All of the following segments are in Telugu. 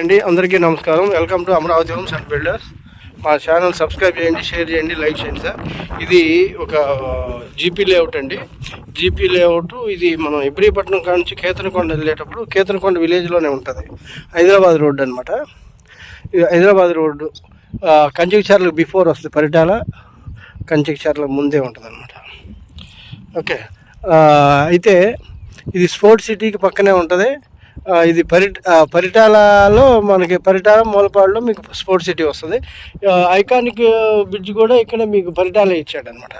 అండి అందరికీ నమస్కారం. Welcome to Amaravati homes and builders మా ఛానల్ సబ్స్క్రైబ్ చేయండి షేర్ చేయండి లైక్ చేయండి సార్. ఇది ఒక జీపీ లేఅవుట్ అండి. జీపీ లేఅవుట్ ఇది మనం ఇబ్రీపట్నం కాడ నుంచి కేతనకొండ వెళ్ళేటప్పుడు కేతనకొండ విలేజ్లోనే ఉంటుంది. హైదరాబాద్ రోడ్డు అనమాట ఇది హైదరాబాద్ రోడ్డు. కంచికచర్లకు బిఫోర్ వస్తుంది పరిటాల. కంచికచర్లకు ముందే ఉంటుంది అనమాట ఓకే అయితే ఇది స్పోర్ట్స్ సిటీకి పక్కనే ఉంటుంది. ఇది పరిట పరిటాలలో మనకి పరిటాల మూలపాడులో మీకు స్పోర్ట్స్ సిటీ వస్తుంది. ఐకానిక్ బ్రిడ్జ్ కూడా ఇక్కడ మీకు పరిటాల ఇచ్చాడనమాట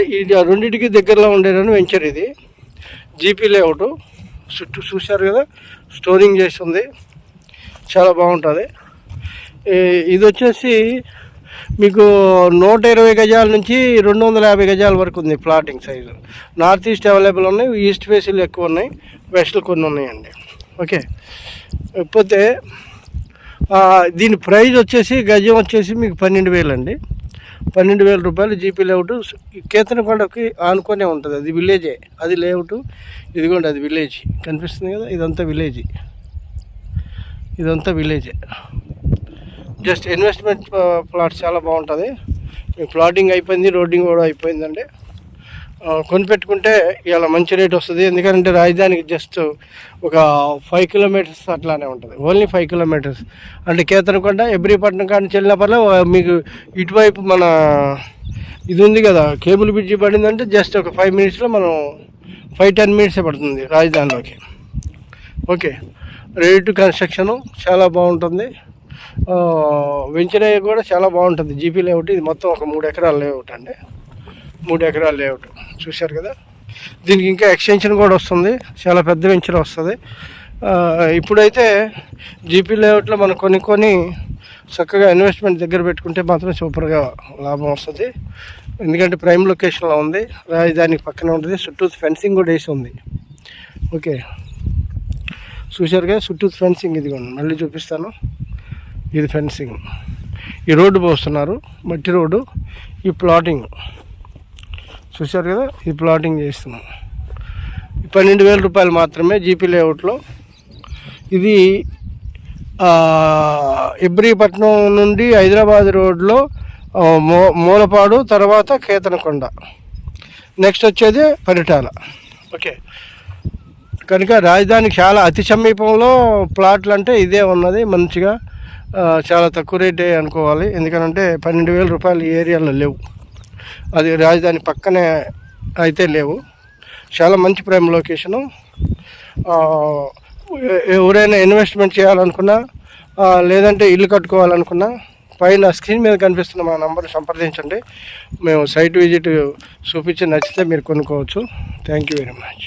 ఇది రెండింటికి దగ్గరలో ఉండేదని వెంచర్ ఇది. GP layout. చుట్టూ చూశారు కదా? స్టోరింగ్ చేసి ఉంది చాలా బాగుంటుంది. ఈ- ఇది వచ్చేసి మీకు నూట ఇరవై గజాల నుంచి రెండు వందల యాభై గజాల వరకు ఉంది plotting size. North east available ఉన్నాయి ఈస్ట్ ఫేసీలు ఎక్కువ ఉన్నాయి వెస్ట్లు కొన్ని ఉన్నాయండి. ఓకే. ఇకపోతే దీని ప్రైజ్ వచ్చేసి గజం వచ్చేసి మీకు పన్నెండు వేలండి. పన్నెండు వేల రూపాయలు జీపీ లేఅవుట్. కేతనకొండకి ఆనుకొనే ఉంటుంది అది విలేజే. అది లేఅవుట్. ఇదిగోండి అది విలేజ్. కనిపిస్తుంది కదా ఇదంతా విలేజ్. ఇదంతా విలేజే. జస్ట్ ఇన్వెస్ట్మెంట్ ప్లాట్ చాలా బాగుంటుంది. ప్లాటింగ్ అయిపోయింది రోడ్డింగ్ కూడా అయిపోయిందండి. కొనిపెట్టుకుంటే ఇలా మంచి రేట్ వస్తుంది. ఎందుకంటే రాజధానికి జస్ట్ ఒక ఫైవ్ కిలోమీటర్స్ అట్లానే ఉంటుంది. Only five kilometres. అంటే కేతనకొండ ఎబ్రిపట్నం కానీ చెల్లినపల్లి మీకు ఇటువైపు మన ఇది ఉంది కదా కేబుల్ బ్రిడ్జి పడిందంటే జస్ట్ ఒక ఫైవ్ మినిట్స్లో మనం ఫైవ్ టెన్ మినిట్సే పడుతుంది రాజధానిలోకి. ఓకే. రెడీ టు కన్స్ట్రక్షను చాలా బాగుంటుంది. వెంచర్ కూడా చాలా బాగుంటుంది. జీపీ లేఅవుట్ ఇది మొత్తం ఒక మూడు ఎకరాల లేఅవుట్ అండి. మూడు ఎకరాల లేఅవుట్. చూశారు కదా? దీనికి ఇంకా ఎక్స్టెన్షన్ కూడా వస్తుంది. చాలా పెద్ద వెంచర్ వస్తుంది. ఇప్పుడైతే జీపీ లేఅవుట్లో మనం కొన్ని కొన్ని చక్కగా ఇన్వెస్ట్మెంట్ దగ్గర పెట్టుకుంటే మాత్రం సూపర్గా లాభం వస్తుంది. ఎందుకంటే ప్రైమ్ లొకేషన్లో ఉంది. రాజధానికి పక్కనే ఉంటుంది. చుట్టూ ఫెన్సింగ్ కూడా వేసి ఉంది. ఓకే. చూశారుగా? చుట్టూ ఫెన్సింగ్ ఇదిగోండి. మళ్ళీ చూపిస్తాను. ఇది ఫెన్సింగ్ ఈ రోడ్డు పోస్తున్నారు. మట్టి రోడ్డు ఈ ప్లాటింగ్ చూశారు కదా? ఈ ప్లాటింగ్ చేస్తున్నాం. ఈ పన్నెండు వేల రూపాయలు మాత్రమే జీపీ లేఅవుట్లో ఇది ఇబ్రీపట్నం నుండి హైదరాబాద్ రోడ్లో మూ మూలపాడు తర్వాత కేతనకొండ. నెక్స్ట్ వచ్చేది పరిటాల. ఓకే. కనుక రాజధానికి చాలా అతి సమీపంలో ప్లాట్లు అంటే ఇదే ఉన్నది మంచిగా. చాలా తక్కువ రేటే అనుకోవాలి. ఎందుకంటే పన్నెండు వేల రూపాయలు ఈ ఏరియాలో లేవు. అది రాజధాని పక్కనే అయితే లేవు. చాలా మంచి ప్రైమ్ లొకేషను. ఎవరైనా ఇన్వెస్ట్మెంట్ చేయాలనుకున్నా లేదంటే ఇల్లు కట్టుకోవాలనుకున్నా పైన స్క్రీన్ మీద కనిపిస్తున్న మా నంబర్ సంప్రదించండి. మేము సైట్ విజిట్ చూపించి నచ్చితే మీరు కొనుక్కోవచ్చు. Thank you very much.